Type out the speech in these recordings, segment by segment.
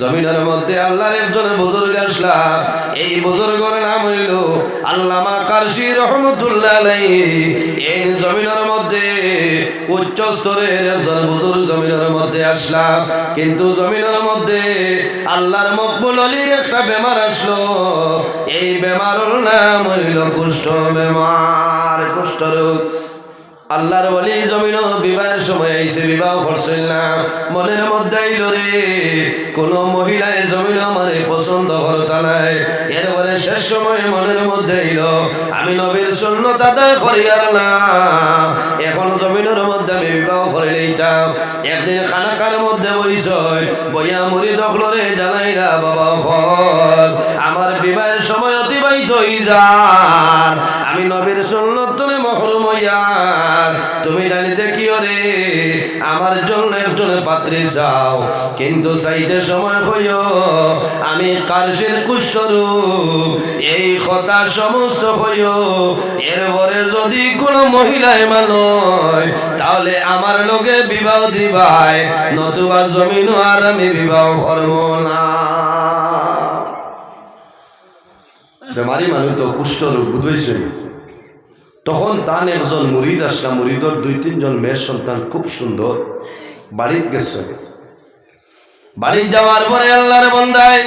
জমিনের মধ্যে আল্লাহর একজন বুজুর্গ আসলাম। এই বুজুর্গের নাম হইল আল্লামা কারশি রহমতুল্লাহ আলাইহি। এই জমিনের মধ্যে উচ্চ স্তরের একজন বুজুর্গ জমিনের মধ্যে আসলাম। কিন্তু জমিনের মধ্যে আল্লাহর মকবুল আলীর একটা বেমার আসলো। এই বেমারের নাম হইল কুষ্ঠ বেমার, কুষ্ঠ রোগ। আল্লাহর বলি জমিন বিবাহের সময় আইসে বিবাহ করছিল না। মনের মধ্যে আইল রে, কোন মহিলায় জমিন আমারে পছন্দ করতা নাই। এরপরে শেষ সময় মনের মধ্যে আইল, আমি নবীর শূন্য তাদের করিয়ার না। এখন জমিনের মধ্যে আমি বিবাহ করে লইতাম একদিন খানাকার মধ্যে বইস বইয়া মুড়ি দখলরে জানাইলা বাবা ফল আমার বিবাহের সময় অতিবাহিত হই যার আমি নবীর সুন্নত আমার জন্য একজন পাত্রী চাও কিন্তু চাইতে সময় হইও, আমি কার্যের কুষ্ঠরু এই কথা সমস্ত হইও, এরপরে যদি কোনো মহিলায় মানয় তাহলে আমার লোকে বিবাহ দিবাই নতুবা জমিন আর আমি বিবাহ করব না। বেমারি মানুষ তো কুষ্ঠ রোগ বুঝেছে তখন তান একজন মুরিদ আসলাম। মুরিদর দুই, তিনজন মেয়ের সন্তান খুব সুন্দর। বাড়িত গেছে। বাড়িত যাওয়ার পরে আল্লাহর বন্দায়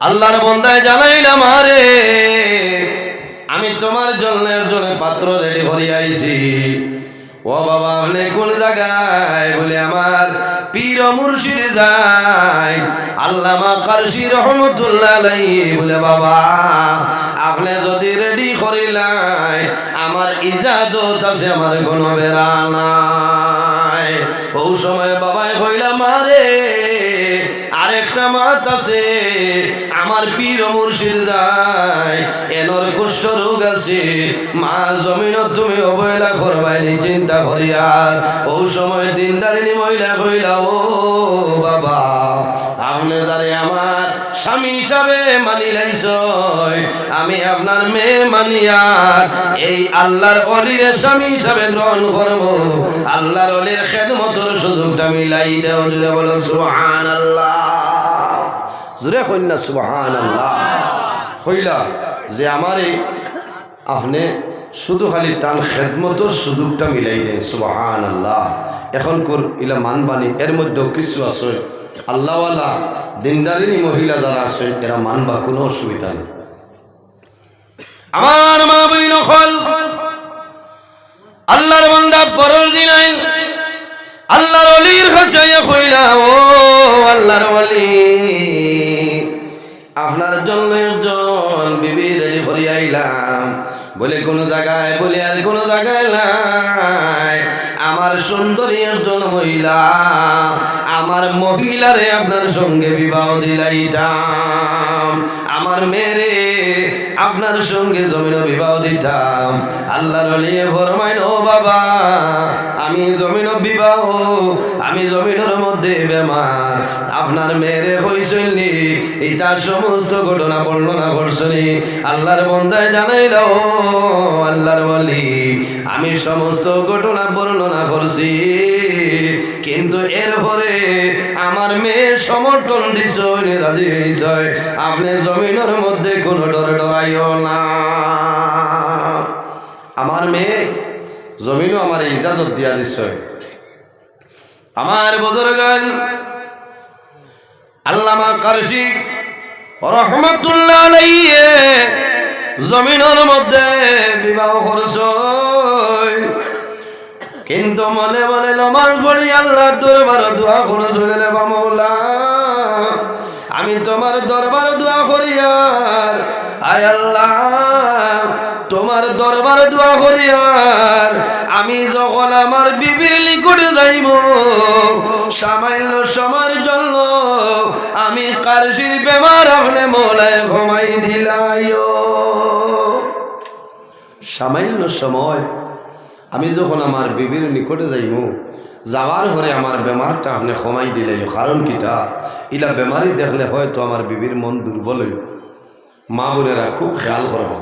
আল্লাহর বন্দায় জানাইলাম আরে আমি তোমার জন্য একজন পাত্র রেডি করে আইছি। ও বাবা, আপনি কোন জায়গায়? বলে, আমার পীর মুর্শিদ যায়। আল্লামা কারশি রহমতুল্লাহ বলে, বাবা, আপনি যদি রেডি করিলাই আমার ইজাজত আছে, আমার কোনো বেড়া নাই। ও সময় বাবাই কইলা মারে আরেকটা মাত আছে, আমার পীর মুর্শিদ যায়, এনর কুষ্ঠ রোগ আছে, মা জমিন তুমি অবহেলা করবাই চিন্তা করিয়ার ও সময় দিনদারিনী মহিলা কইলা, ও বাবা আপনি যারে আমার স্বামী হিসাবে মানি লাইছ আমি আপনার মেয়ে মানিয়ার এই আল্লাহর অলির স্বামী হিসাবে গ্রহণ করব। আল্লাহর অলির খেদমতর সুযোগটা মিলাই দেও জুড়ে বলো সুহান আল্লাহ জুড়ে কন্যা সুহান আল্লাহ কইলা যে আমারে আপনি শুধু খালি তার খেদমতর সুযোগটা মিলাই দেন সুবাহান আল্লাহ এখন কর, ইলা মানবানি, এর মধ্যেও কিছু আছে। আল্লাহওয়ালা দিনদারিনী মহিলা যারা আছে, এরা মানবা কোনো অসুবিধা নেই। আমার মা বই নকল আল্লাহর বান্দা পরের দিন আল্লাহর অলির কাছে কইলা ও আল্লাহর অলি আপনার জন্য একজন বিবি রেডি করে আইলাম। বলে কোন জায়গায়, বলে আর কোন জায়গায় নাই। আমার সুন্দরী একজন মহিলা আমার মহিলারে আপনার সঙ্গে বিবাহ দিলাইতাম। আমার মেয়েরে আপনার সঙ্গে জমিন বিবাহ দিতাম। আল্লাহর লিয়ে ফরমাইন ও বাবা, আমি জমিন বিবাহ, আমি জমিনের মধ্যে বেমার। আপনার মেয়েরে হইসলি এটা সমস্ত ঘটনা বর্ণনা করছনি আল্লাহর বন্দায় জানাইল আল্লাহর বলি আমি সমস্ত ঘটনা বর্ণনা করছি কিন্তু এরপরে আমার মেয়ে সমর্থন দিছ রাজি হয়েছ আপনি জমিনের মধ্যে কোনো ডর ডরাইও না। আমার মেয়ে জমিনও আমার ইজাজত দিয়া দিছ। আমার বজরগ আল্লামা কারশি রহমতুল্লাহ জমিনের মধ্যে বিবাহ করছ। কিন্তু মনে মনে নমাজ পড়ি আল্লাহ দরবার দোয়া করছ রে মামলা আমি তোমার দরবার দোয়া করি আর, আয় আল্লাহ, তোমার দরবার দোয়া করি আর। আমি যখন আমার বিবির লিকুটে যাইব, সামান্য সময়ের জন্য আমি কারশির বেমার আপনি মোলায় ঘুমাই দিলাইও। সামান্য সময় আমি যখন আমার বিবির নিকটে যাইব যাওয়ার পরে আমার বেমারটা আপনি কমাই দিলে, কারণ কিটা ইলা বেমারি দেখলে হয়তো আমার বিবির মন দুর্বল মা বোনেরা খুব খেয়াল করব।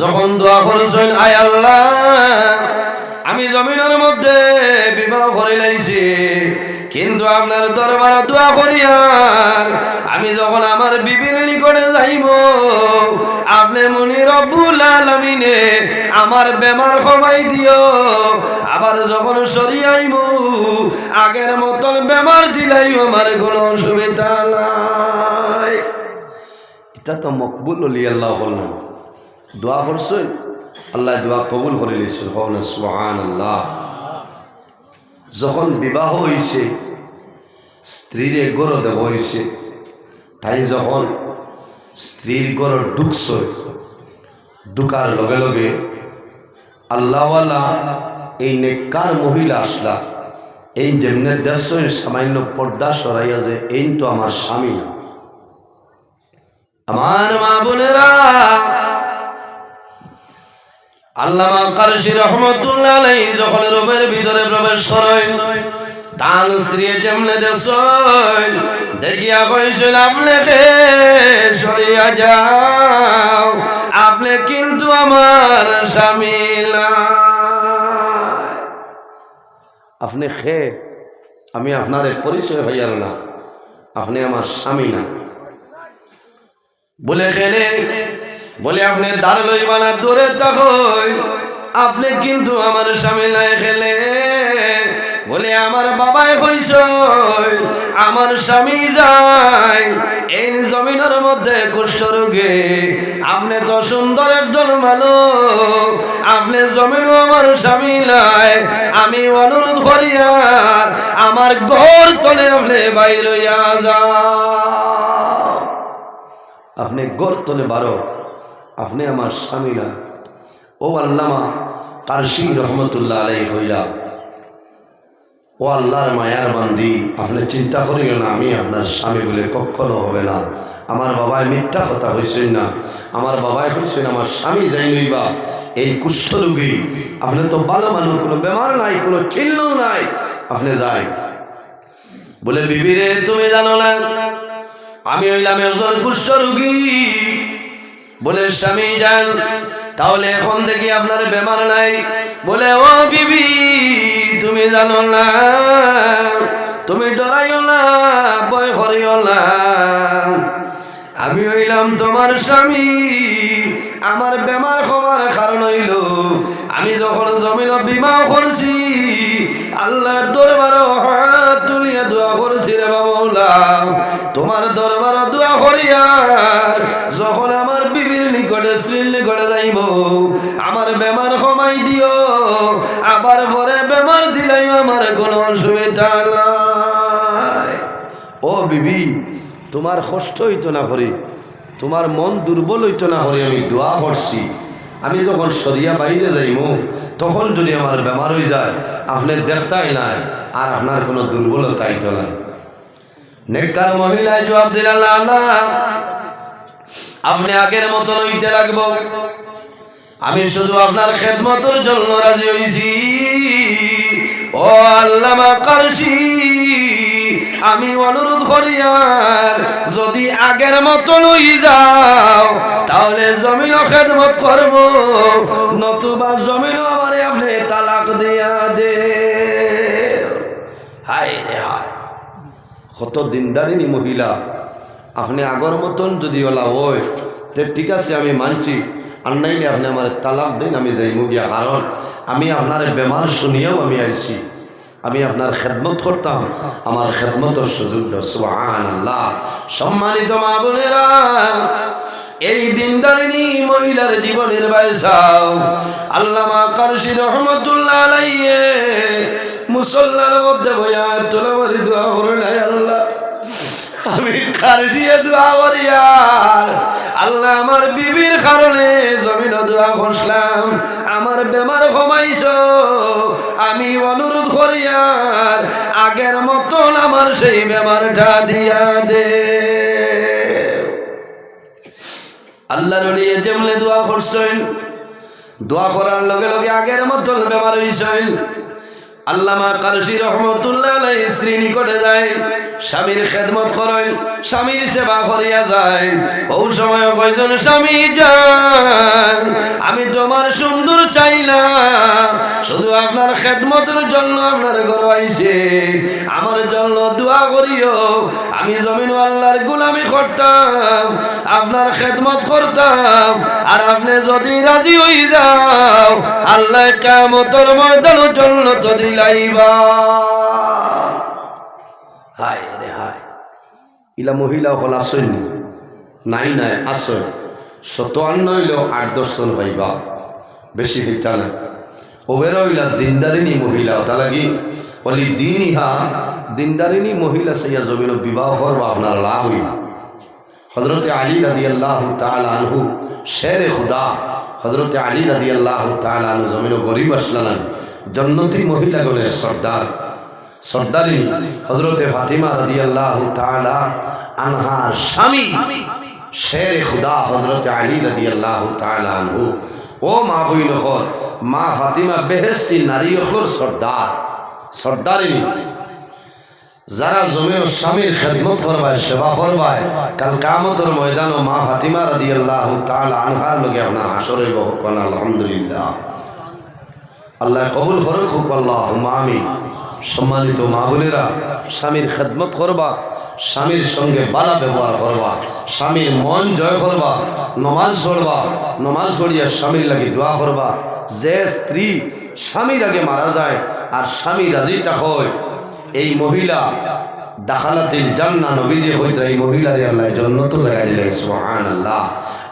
যখন আল্লাহ, আমি জমিনের মধ্যে বিবাহ করে লাইছি কিন্তু আপনার দরবার দোয়া করিয়ার আমি যখন আমার বিবির নিকটে যাইব, আপনি মনি রব্বুল আলমিনে আমার বেমার কমাই দিও। আবার যখন সরিয়াইব আগের মতন বেমার দিলাই আমার কোনো অসুবিধা নাই। এটা তো মকবুল হলি আল্লাহ। বললাম দোয়া করছই আল্লাহ দোয়া কবুল করে নিয়েছিল সুহান আল্লাহ যখন বিবাহ হয়েছে স্ত্রীর গরো দেব হয়েছে তাই যখন স্ত্রীর গরো ঢুকছ, ঢুকার লগে লগে আল্লাহওয়ালা এই নেককার মহিলা আসলা। এই যেমনে দেশ সামান্য পর্দা সরাইয়া যে এই তো আমার স্বামী না। আমার মা বোনেরা কারশি রহমতুল্লাহ যখন রুমের ভিতরে প্রবেশ করেন তান শ্রী যেমনে দেখছেন দেখিয়া সরিয়া যাও। আপনি কিন্তু আমার স্বামী আপনি খে, আমি আপনার পরিচয় হইয়ার না, আপনি আমার স্বামী না। বলে খেলে বলে আপনি দাঁড় লইবা দূরে তখন আপনি কিন্তু আমার স্বামী নাই খেলে বলে, আমার বাবাই হইস আমার স্বামী যায়, এই জমিনের মধ্যে কুষ্ঠ রোগে। আপনি তো সুন্দর একজন মানুষ, আপনি জমিনও আমার স্বামী নাই আমি অনুরোধ করিয়ার আমার ঘর তলে আপনি বাইর যা আপনি গর্তনে বারো, আপনি আমার স্বামী না ও আল্লামা কারশি রহমতুল্লাহ আলাই হইয়া ও আল্লাহর মায়ার বান্দি, আপনি চিন্তা করিও না, আমি আপনার স্বামী বলে কখনো হবে না। আমার বাবায় মিথ্যা কথা হয়েছেন না। আমার বাবাই হয়েছেন আমার স্বামী যাই নইবা এই কুষ্ঠ রোগী, আপনি তো ভালো মানুষ, কোনো বেমার নাই, কোনো চিহ্ন নাই। আপনি যাই। বলে বিবিরে তুমি জানো না, আমি হইলাম একজন কুষ্ঠ রুগী। বলে, স্বামী যান, তাহলে এখন দেখি আপনার বেমার নাই। বলে, ও বিবি তুমি জানো না, তুমি ডরাইও না, ভয় করিও না। আমি হইলাম তোমার স্বামী, আমার বেমার হওয়ার কারণ হইল, আমি যখন জমিন বিবাহ করছি, আল্লাহর দরবার হাত তুলিয়া দোয়া করছি রে বাবুলা। তোমার দরবার দোয়া করিয়ার যখন আমার বিবির নিকটে স্ত্রীর নিকটে যাইব, আমার বেমার কমাই দিও, আবার পরে আমার কোনো অসুবিধা নাই। ও বিবি, তোমার কষ্ট হইতো না করি তোমার মন দুর্বল হইতো না করি আমি দোয়া করছি। আমি যখন সরিয়া বাইরে যাইব তখন যদি আমার বেমার হয়ে যায় আপনি দেখতাই নাই, আর আপনার কোনো দুর্বলতা হইতো না। নেককার মহিলায় জবাব দিলেন না, আপনি আগের মতন হইতে লাগবো। আমি শুধু আপনার খেদমতের জন্য রাজি হইছি। ও আল্লামা কারশি, আমি অনুরোধ করি আর যদি আগের মতো লই যাও, তাহলে জমিন খেদমত করব, নতুবা জমিন আমার আপনি তালাক দিয়া দে। হায় হায়, কত দিনদারিনী মহিলা। আপনি আগর মতন যদি ওলা হয় তো ঠিক আছে আমি মানছি আর নাইলে আপনি আমার তালাক দিন, আমি যাইমু গিয়া কারণ আমি আপনার বেমার শুনিয়াও আমি আইছি। আমি আপনার খেদমত করতাম। আমার খেদমতের সুযোগ আল্লাহ সম্মানিত মা বোনেরা, এই দিনদারিনী মহিলার জীবনের বাইসাও আল্লামা কারশি রহমতুল্লাহ আলাইয়ে মুসল্লার মধ্যে বইয়া তোলা মারি দোয়া করলাই আল্লাহ। আমি কারজিয়ে দোয়া করি আর আল্লাহ আমার বিবির কারণে জমিন দোয়া করলাম আমার বেমার কমাইছ আমি অনুরোধ করি আর আগের মতন আমার সেই বেমারটা দিয়া দে। আল্লাহ রলিয়ে যেমলে দোয়া করছেন, দোয়া করার লগে লগে আগের মতন বেমার হয়েছেন আল্লামা কারসি রহমতুল্লাহ স্ত্রী নিকটে যায়, স্বামীর খেদমত করেন, স্বামীর সেবা করিয়া যায়। ও সময় কয়জন স্বামী যান? আমি তোমার সুন্দর চাইলাম, শুধু আপনার খেদমতের জন্য আপনার ঘর আইছে আমার জন্য দোয়া করিও, আমি জমিন আল্লাহর গুলামি করতাম, আপনার খেদমত করতাম, আর আপনি যদি রাজি হয়ে যাও, আল্লাহ কামতর ময়দানের জন্য তো দিলাইবা হায় ইলা মহিলা হল আসেননি নাই নাই আসন শত আন্ন হইল আট দশজন হইবা। বেশি হইতা না ওবের হইলা দিনদারিনী মহিলা তা লাগি। বলি দিন ইহা দিনদারিনী মহিলা সাইয়া জমিন বিবাহ করবা আপনার লাভ হইব হজরত আলী রাদি আল্লাহ আনহু শের খুদা হজরত আলী রাদি আল্লাহ আনহু জমিন গরিব আসলান জন্নতি মহিলাগণের সর্দার সর্দারি হজরতে ফাতিমা রাদি আল্লাহ আনহার স্বামী শের খুদা হজরত আলী রাদি আল্লাহ আনহু। ও মা বইন মা ফাতিমা বেহেস্তি নারী হল সর্দার, সর্দারিনী যারা জমির স্বামীর খেদমত করবায় সেবা করবায় কাল কামতর ময়দান ও মা ফাতিমা রাদি আল্লাহ আনহার লোকে আপনার হাসর বহুক্ষণ আলহামদুলিল্লাহ। আল্লাহ কবুল করুক, খুব আল্লাহ আমি সম্মানিত মা বোনেরা, স্বামীর খেদমত করবা, স্বামীর সঙ্গে বালা ব্যবহার করবা, স্বামীর মন জয় করবা, নমাজ পড়বা, নমাজ পড়িয়া স্বামীর লাগে দোয়া করবা। যে স্ত্রী স্বামীর আগে মারা যায় আর স্বামী রাজিটা হয় এই মহিলা দাখালাতিল জান্না নবীজি হইতে এই মহিলারে আল্লাহ জন্নত জায়গায় দিলেন, সুবহানাল্লাহ।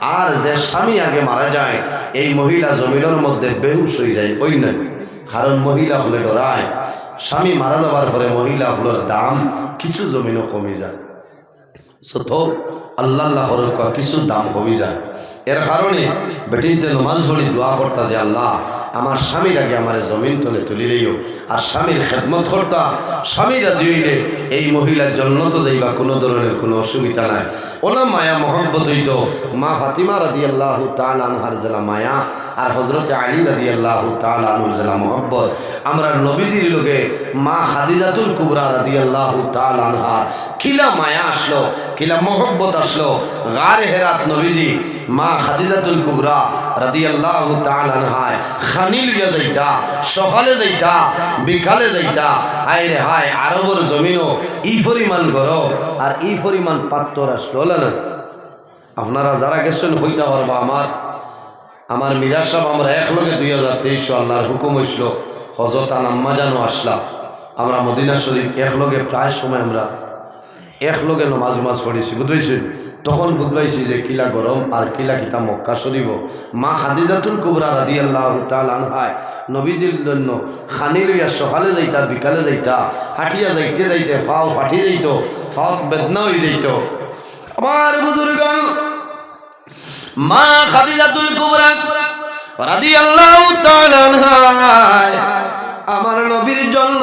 আর যে স্বামী আগে মারা যায়, এই মহিলা জমিনের মধ্যে বেহুশ হয়ে যায়, ওই নয়। কারণ মহিলা হলে ডরায় স্বামী মারা যাবার পরে মহিলা হলোর দাম, কিছু জমিনও কমে যায়। সত আল্লাহ আল্লাহ কিছু দাম কমে যায়। এর কারণে বেটিতে নমাজ পড়ি দোয়া করতা যে আল্লাহ। আমার স্বামীর আগে আমার জমিন তলে তুলিলেও আর স্বামীর খেদমত করতা স্বামী রাজি এই মহিলার জন্য তো যাইবা কোনো ধরনের কোনো অসুবিধা নাই। ওলা মায়া মহব্বত হইত। মা ফাতিমা রাদি আল্লাহ তাল আনহার জেলা মায়া আর হজরত আলী রাদি আল্লাহ তাল আনুর জেলা মহব্বত। আমরা নবীজির লোকে মা খাদিজাতুল কুবরা রাদি আল্লাহ তাল আনহার কিলা মায়া আসলো। কিলা মহব্বত আসলো। গার হেরাত নবীজি, মা খাদিজাতুল কুবরা রাদি আল্লাহ তাল আনহায় খানি লইয়া যাইতা, সকালে যাইতা, বিকালে যাইতা হায় রে হায়, আরবর জমিনও ই পরিমাণ করো আর ই পরিমাণ পাত্র আসলো না? আপনারা যারা গেছেন, হইতে পারবা আমার। আমার মিরাজ সাহেব, আমরা একলগে দুই হাজার তেইশ আল্লাহর হুকুম হইছিল হজরত আনাম্মা জানো আসলাম। আমরা মদিনা শরীফ একলগে প্রায় সময় আমরা একলগে নমাজ উমাজ পড়েছি বুঝেছেন তখন বুঝবাইছি যে কিলা গরম আর কিলা কিতা মক্কা শরীফ। মা খাদিজাতুল কুবরা রাদি আল্লাহ তাল আনহায় নবীজির জন্য খানি লইয়া সকালে যাইতা, বিকালে যাইতা, হাঁটিয়া যাইতে যাইতে ফাও ফাটি যাইত, ফাও বেদনা হয়ে যাইত। আমার বুজুর্গ মা খাদিজাতুল কুবরা রাদিয়াল্লাহু তাআলা আনহায় আমার নবীর জন্য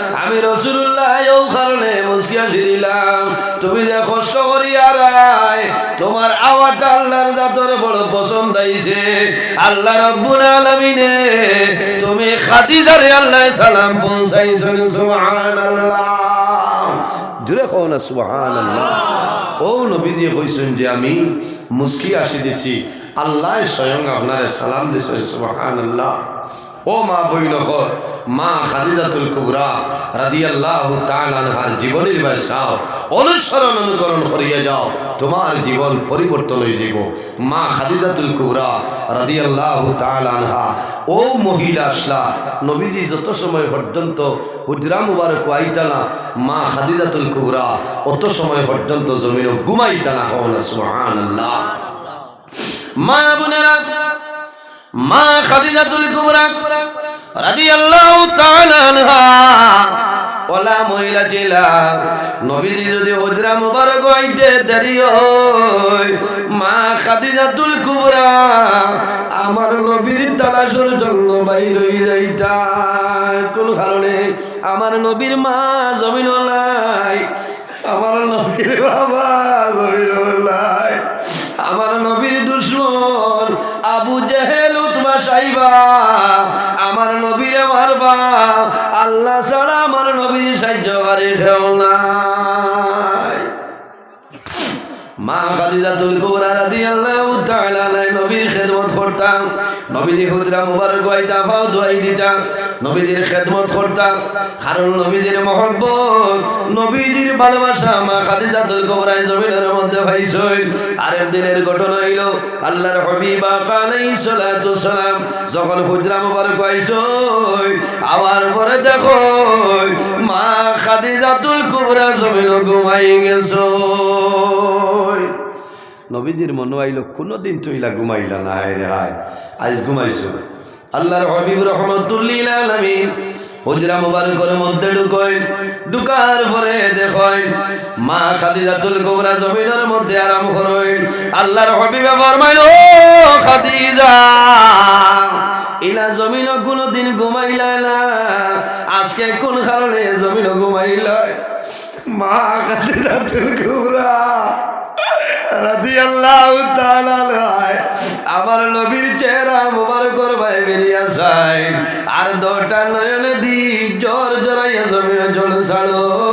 তুমি যে কষ্ট করি আর তোমার আওয়াজটা আল্লাহর জাতর বড় পছন্দ আইছে আল্লাহ রব্বুল আলামিনে তুমি খাদিজারে আল্লাহ সালাম পৌঁছাইছো সুবহানাল্লাহ। জুড়ে কও না, সুবহানাল্লাহ। ও নবীজি কইছেন যে আমি মুস্কি আসি দিছি আল্লাহ স্বয়ং আপনারে সালাম দিছে, সুবহানাল্লাহ। ও মা বইন মা খাদিজাতুল কুবরা রাদিয়াল্লাহু তাআলা আনহার জীবনের ব্যবসাও অনুসরণ অনুকরণ করিয়া যাও, তোমার জীবন পরিবর্তন হয়ে যাব মা খাদিজাতুল কুবরা রাদিয়াল্লাহু তাআলা ও মহিলা আসলা, নবীজি যত সময় পর্যন্ত হুজরা মুবারক আইতা না, মা খাদিজাতুল কুবরা অত সময় পর্যন্ত জমিন ঘুমাইতা না হন সুবহানাল্লাহ। মা বোনেরা মা খাদিজাতুল কুবরা রাদিয়াল্লাহু তাআলা আনহা, ওলা মহিলা ছিলা নবীজি যদি হুজরা মুবারক আইতে দেরি হয়, মা খাদিজাতুল কুবরা আমার নবীর তালাশের জন্য বাইর হয়ে যাইতা। কোন কারণে? আমার নবীর মা জমিন নাই আমার নবীর বাবা জমিন নাই আমার নবীর খাদিজাতুল কুবরা রাদিয়াল্লাহু তাআলা নবীর খেদমত করতাম। নবীজি হুজরা মুবারক আইতা ফাও দোয়াই দিতাম। নবীজির খেদমত করতাম। কারণ নবীজির মহব্বত, নবীজির ভালোবাসা মা খাদিজাতুল কুবরা জমিনের মধ্যে পাইছই আরেক দিনের ঘটনা হইল, আল্লাহর হবিবা আলাইহিস সালাতু সালাম যখন হুজরা মুবারক আইছই আবার পরে দেখো, মা খাদিজাতুল কুবরা জমিন ঘুমাই গেছো। নবীজির মনে আইল, কোনোদিন তুইলা ঘুমাইলা না, হায় রে হায়। আজ ঘুমাইছো। আল্লাহর হবিব রহমতুল্লিল আলামিন হুজরা মুবারকের মধ্যে ঢুকই ঢুকার পরে দেখই মা খাদিজাতুল কুবরা জমিনের মধ্যে আরাম করই আল্লাহর হবিবে ফরমাইল, ও খাদিজা, ইলা জমিন কোনোদিন ঘুমাইলা না, আজকে কোন কারণে জমিন ঘুমাইলা? মা খাদিজাতুল কুবরা। আমার নবীর চেহারা মুবারকর ভাই বেরিয়া যায় আর দটা নয়নে দি জোর জোরাইয়া জমিয়া জল ছাড়ো।